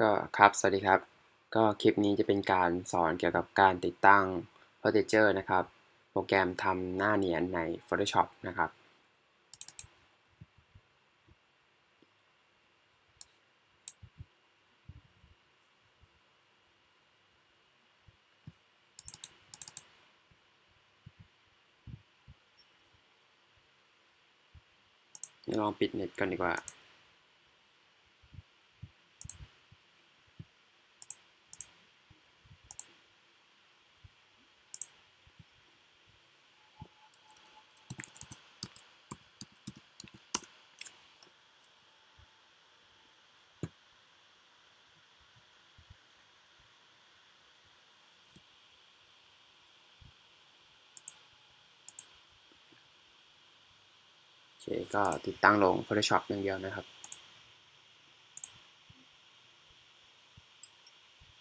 ก็ครับสวัสดีครับ ก็คลิปนี้จะเป็นการสอนเกี่ยวกับการติดตั้ง Portraiture นะครับ โปรแกรมทำหน้าเนียนใน Photoshop นะครับ ลองปิดเน็ตก่อนดีกว่า เคก็ติดตั้งลง Photoshop อย่างเดียวนะครับ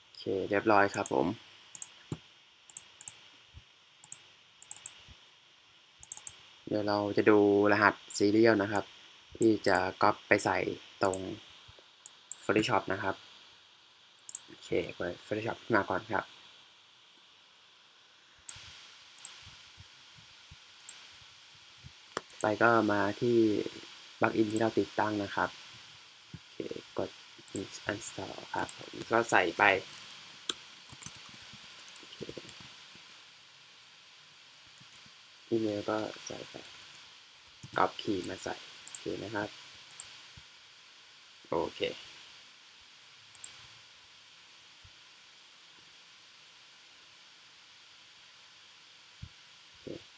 โอเคเรียบร้อยครับผมเดี๋ยวเราจะดูรหัสซีเรียลนะครับ ที่จะก๊อปไปใส่ตรง Photoshop นะครับ โอเคเปิด Photoshop ขึ้นมาก่อนครับ ไปก็มาที่ปลั๊กอินที่เราติดตั้งนะครับโอเคกด install ครับก็ใส่ไปอีเมลก็ใส่ไปกรอบคีย์มาใส่โอเคนะครับ โอเค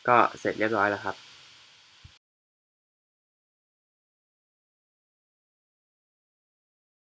ก็เสร็จเรียบร้อยแล้วครับ